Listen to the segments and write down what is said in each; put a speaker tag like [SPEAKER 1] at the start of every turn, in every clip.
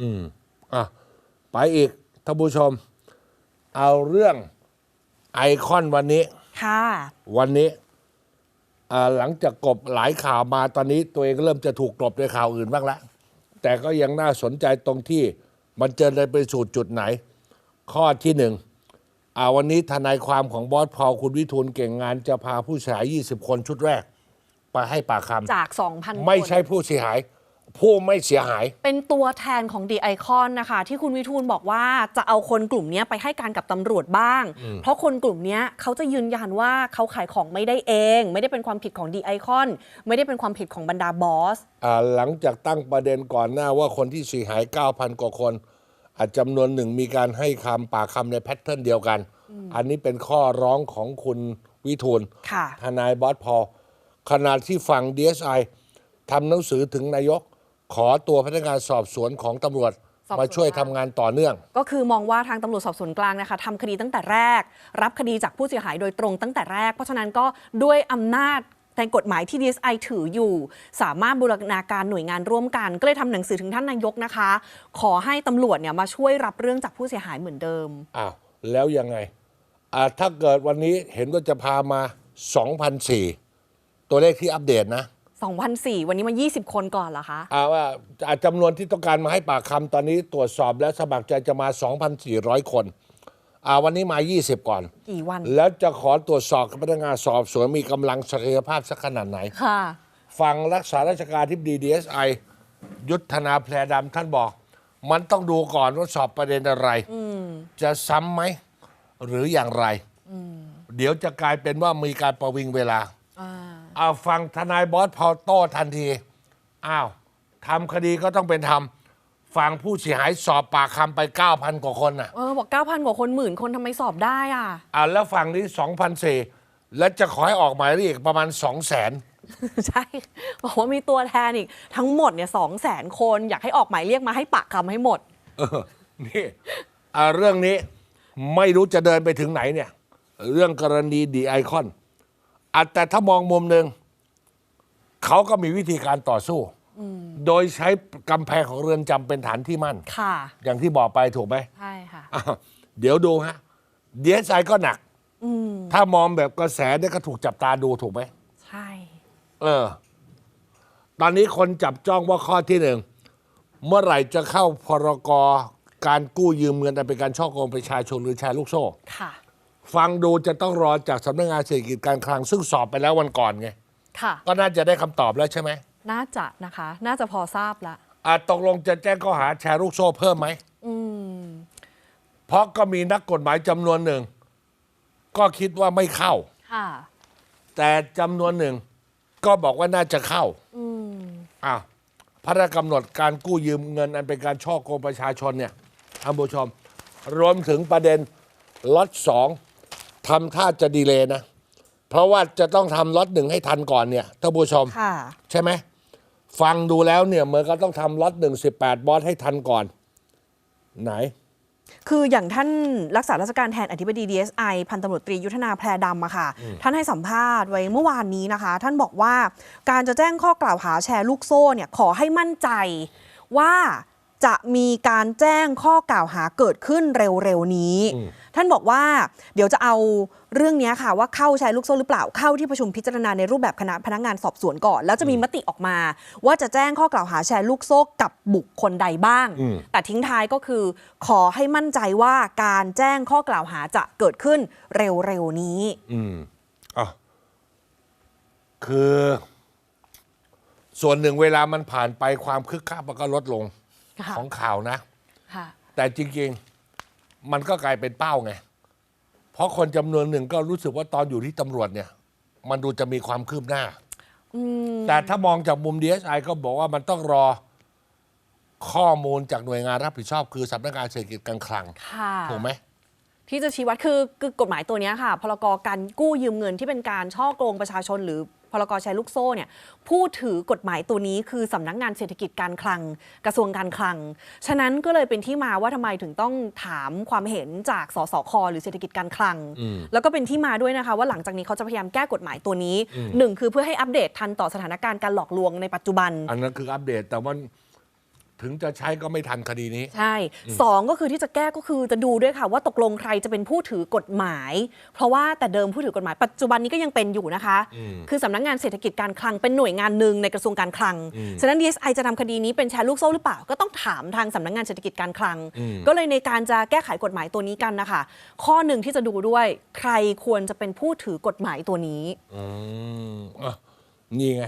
[SPEAKER 1] อืมอะไปอีกท่านผู้ชม เอาเรื่องไอคอนวันนี้
[SPEAKER 2] ค่ะ
[SPEAKER 1] วันนี้อ่าหลังจากกบหลายข่าวมาตอนนี้ ตัวเองเริ่มจะถูกกลบด้วยข่าวอื่นบ้างแล้วแต่ก็ยังน่าสนใจตรงที่มันเจอเลยไปสู่จุดไหน ข้อที่หนึ่งอ่าวันนี้ทนายความของบอสพอลคุณวิทูลเก่งงานจะพาผู้เสียหาย 20 คนชุดแรก ไปให้ปากค
[SPEAKER 2] จาก 2,000ำ
[SPEAKER 1] ไม่ใช่ผู้เสียหาย ผู้ไม่เสียหาย
[SPEAKER 2] เป็นตัวแทนของดีไอคอนนะคะ ที่คุณวิทูลบอกว่าจะเอาคนกลุ่มเนี้ยไปให้การกับตำรวจบ้าง เพราะคนกลุ่มเนี้ยเขาจะยืนยันว่าเขาขายของไม่ได้เอง ไม่ได้เป็นความผิดของดีไอคอนไม่ได้เป็นความผิดของบรรดาบอส
[SPEAKER 1] อ่าหลังจากตั้งประเด็นก่อนหน้าว่าคนที่เสียหาย 9,000 กว่าคนอาจจำนวนหนึ่งมีการให้คำปากคำในแพทเทิร์นเดียวกัน อันนี้เป็นข้อร้องของคุณวิทูล
[SPEAKER 2] ค่ะ
[SPEAKER 1] ทนายบอสพอลขณะที่ฝั่ง DSI ทำหนังสือถึงนายก ขอตัวพนักงานสอบสวนของตำรวจ
[SPEAKER 2] สอบสวน
[SPEAKER 1] มาช่วยทำงานต่อเนื่อง
[SPEAKER 2] ก็คือมองว่าทางตำรวจสอบสวนกลางนะคะทำคดีตั้งแต่แรก รับคดีจากผู้เสียหายโดยตรงตั้งแต่แรก เพราะฉะนั้นก็ด้วยอำนาจในกฎหมายที่ DSI ถืออยู่ สามารถบูรณาการหน่วยงานร่วมกัน ก็เลยทำหนังสือถึงท่านนายกนะคะ ขอให้ตำรวจเนี่ยมาช่วยรับเรื่องจากผู้เสียหายเหมือนเดิม
[SPEAKER 1] อ้าว แล้วยังไงอ่าถ้าเกิดวันนี้เห็นว่าจะพามา 2,004 ตัวเลขที่อัปเดตนะ
[SPEAKER 2] 2004วันนี้มา 20 คนก่อนเหรอคะ
[SPEAKER 1] อ่าว่าอ่าจำนวนที่ต้องการมาให้ปากคำตอนนี้ตรวจสอบแล้วสมัครใจจะมา 2,400 คนอ่าวันนี้มา 20 ก่อน
[SPEAKER 2] กี่วัน
[SPEAKER 1] แล้วจะขอตรวจสอบกับพนักงานสอบสวนมีกำลังศักยภาพสักขนาดไหน
[SPEAKER 2] ค่ะ
[SPEAKER 1] ฟังรักษาราชการที่ดีดีเอสไอยุทธนาแพรดำท่านบอก มันต้องดูก่อนว่าสอบประเด็นอะไร จะซ้ำไหม หรืออย่างไร เดี๋ยวจะกลายเป็นว่ามีการประวิงเวลา เอาฟังทนายบอสพอโต้ทันทีอ้าวทำคดีก็ต้องเป็นธรรมฟังผู้เสียหายสอบปากคำไป 9,000 กว่าคนน่ะ
[SPEAKER 2] เออบอก 9,000 กว่าคนหมื่นคนทำไมสอบได้อะ
[SPEAKER 1] อ่าแล้วฝั่งนี้2,004แล้วจะขอให้ออกหมายเรียกประมาณ 200,000
[SPEAKER 2] ใช่ บอกว่ามีตัวแทนอีก ทั้งหมดเนี่ยสองแสนคนอยากให้ออกหมายเรียกมาให้ปากคำให้หมด
[SPEAKER 1] เออนี่อ่าเรื่องนี้ไม่รู้จะเดินไปถึงไหนเนี่ย เรื่องกรณีดีไอคอน อะแต่ถ้ามองมุมหนึ่งเขาก็มีวิธีการต่อสู้โดยใช้กำแพงของเรือนจำเป็นฐานที่มั่น
[SPEAKER 2] ค่ะ
[SPEAKER 1] อย่างที่บอกไปถูกไหม
[SPEAKER 2] ใช่ค่ะ
[SPEAKER 1] อ้าวเดี๋ยวดูฮะดีเอสไอก็หนักถ้ามองแบบกระแสเนี่ยก็ถูกจับตาดูถูกไหม
[SPEAKER 2] ใช่
[SPEAKER 1] เออ ตอนนี้คนจับจ้องว่าข้อที่หนึ่ง เมื่อไหร่จะเข้าพรกการกู้ยืมเงินอันเป็นการช่อโกงประชาชนหรือแชร์ลูกโซ่
[SPEAKER 2] ค่ะ
[SPEAKER 1] ฟังดูจะต้องรอจากสำนักงานเศรษฐกิจการคลังซึ่งสอบไปแล้ววันก่อนไง
[SPEAKER 2] ค่ะ
[SPEAKER 1] ก็น่าจะได้คำตอบแล้วใช่ไหม
[SPEAKER 2] น่าจะนะคะ น่าจะพอทราบละ
[SPEAKER 1] อะตกลงจะแจ้งข้อหาแชร์ลูกโซ่เพิ่มไหมเพราะก็มีนักกฎหมายจำนวนหนึ่ง ก็คิดว่าไม่เข้า
[SPEAKER 2] ค่ะ
[SPEAKER 1] แต่จำนวนหนึ่ง ก็บอกว่าน่าจะเข้าอะพระราชกำหนดการกู้ยืมเงินอันเป็นการช่อโกงประชาชนเนี่ยท่านผู้ชม รวมถึงประเด็นล็อตสอง ทำท่าจะดีเลยนะ เพราะว่าจะต้องทำล็อตหนึ่งให้ทันก่อนเนี่ยท่านผู้ชม
[SPEAKER 2] ค่ะ
[SPEAKER 1] ใช่ไหม ฟังดูแล้วเนี่ยเหมือนก็ต้องทำล็อตหนึ่งสิบแปดบอสให้ทันก่อน ไหน
[SPEAKER 2] คืออย่างท่านรักษาราชการแทนอธิบดี DSI พันตำรวจตรียุทธนาแพรดำอะค่ะ ท่านให้สัมภาษณ์ไว้เมื่อวานนี้นะคะ ท่านบอกว่าการจะแจ้งข้อกล่าวหาแชร์ลูกโซ่เนี่ยขอให้มั่นใจว่า จะมีการแจ้งข้อกล่าวหาเกิดขึ้นเร็วๆนี้ ท่านบอกว่าเดี๋ยวจะเอาเรื่องเนี้ยค่ะว่าเข้าแชร์ลูกโซ่หรือเปล่าเข้าที่ประชุมพิจารณาในรูปแบบคณะพนักงานสอบสวนก่อน แล้วจะมีมติออกมา ว่าจะแจ้งข้อกล่าวหาแชร์ลูกโซ่กับบุคคลใดบ้าง
[SPEAKER 1] อืม
[SPEAKER 2] แต่ทิ้งท้ายก็คือ ขอให้มั่นใจว่าการแจ้งข้อกล่าวหาจะเกิดขึ้นเร็วๆนี้
[SPEAKER 1] อืมอะคือ ส่วนหนึ่งเวลามันผ่านไปความคึกคักมันก็ลดลง
[SPEAKER 2] ค่ะ
[SPEAKER 1] ของข่าวนะ
[SPEAKER 2] ค่ะ
[SPEAKER 1] แต่จริงๆมันก็กลายเป็นเป้าไง เพราะคนจำนวนหนึ่งก็รู้สึกว่าตอนอยู่ที่ตำรวจเนี่ย มันดูจะมีความคืบหน้า แต่ถ้ามองจากมุม DSI ก็บอกว่ามันต้องรอข้อมูลจากหน่วยงานรับผิดชอบ คือสำนักงานเศรษฐกิจการคลัง
[SPEAKER 2] ค่ะ
[SPEAKER 1] ถูกไหม
[SPEAKER 2] ที่จะชี้วัดคือคือกฎหมายตัวเนี้ยค่ะ พรกการกู้ยืมเงินที่เป็นการช่อโกงประชาชนหรือพ รกแชร์ลูกโซ่เนี่ยผู้ถือกฎหมายตัวนี้คือสำนักงานเศรษฐกิจการคลังกระทรวงการคลัง ฉะนั้นก็เลยเป็นที่มาว่าทำไมถึงต้องถามความเห็นจากสสคหรือเศรษฐกิจการคลัง แล้วก็เป็นที่มาด้วยนะคะ ว่าหลังจากนี้เขาจะพยายามแก้กฎหมายตัวนี้หนึ่งคือเพื่อให้อัปเดตทันต่อสถานการณ์การหลอกลวงในปัจจุบัน
[SPEAKER 1] อันนั้นคืออัปเดตแต่มัน ถึงจะใช้ก็ไม่ทันคดีนี้
[SPEAKER 2] ใช่สองก็คือที่จะแก้ก็คือจะดูด้วยค่ะว่าตกลงใครจะเป็นผู้ถือกฎหมาย เพราะว่าแต่เดิมผู้ถือกฎหมายปัจจุบันนี้ก็ยังเป็นอยู่นะคะ คือสำนักงานเศรษฐกิจการคลังเป็นหน่วยงานหนึ่งในกระทรวงการคลัง ฉะนั้น DSI จะทำคดีนี้เป็นแชร์ลูกโซ่หรือเปล่า ก็ต้องถามทางสำนักงานเศรษฐกิจการคลัง ก็เลยในการจะแก้ไขกฎหมายตัวนี้กันนะคะข้อหนึ่งที่จะดูด้วย ใครควรจะเป็นผู้ถือกฎหมายตัวนี้
[SPEAKER 1] อืมอะนี่ไง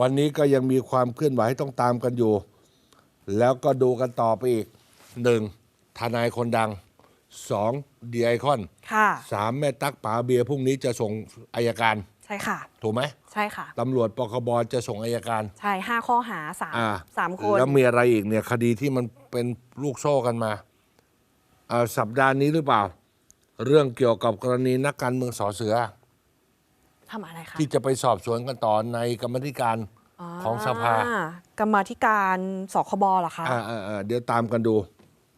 [SPEAKER 1] วันนี้ก็ยังมีความเคลื่อนไหวต้องตามกันอยู่ แล้วก็ดูกันต่อไปอีกหนึ่งทนายคนดังสองดีไอคอน
[SPEAKER 2] ค่ะ
[SPEAKER 1] สามแม่ตักป๋าเบียร์พรุ่งนี้จะส่งอายการ
[SPEAKER 2] ใช่ค่ะ
[SPEAKER 1] ถูกไหม
[SPEAKER 2] ใช่ค่ะ
[SPEAKER 1] ตำรวจปคบจะส่งอายการ
[SPEAKER 2] ใช่ห้าข้อหาสาม
[SPEAKER 1] อ่า
[SPEAKER 2] สามคน
[SPEAKER 1] แล้วมีอะไรอีกเนี่ยคดีที่มันเป็นลูกโซ่กันมาอ่าสัปดาห์นี้หรือเปล่า เรื่องเกี่ยวกับกรณีนักการเมืองสอเสือ
[SPEAKER 2] ทำอะไรคะ
[SPEAKER 1] ที่จะไปสอบสวนกันต่อในกรรมธิการ ของสภา
[SPEAKER 2] อ่กรรมาธิการสคบเหรอคะ
[SPEAKER 1] อ่าอ่าอ่าเดี๋ยวตามกันดู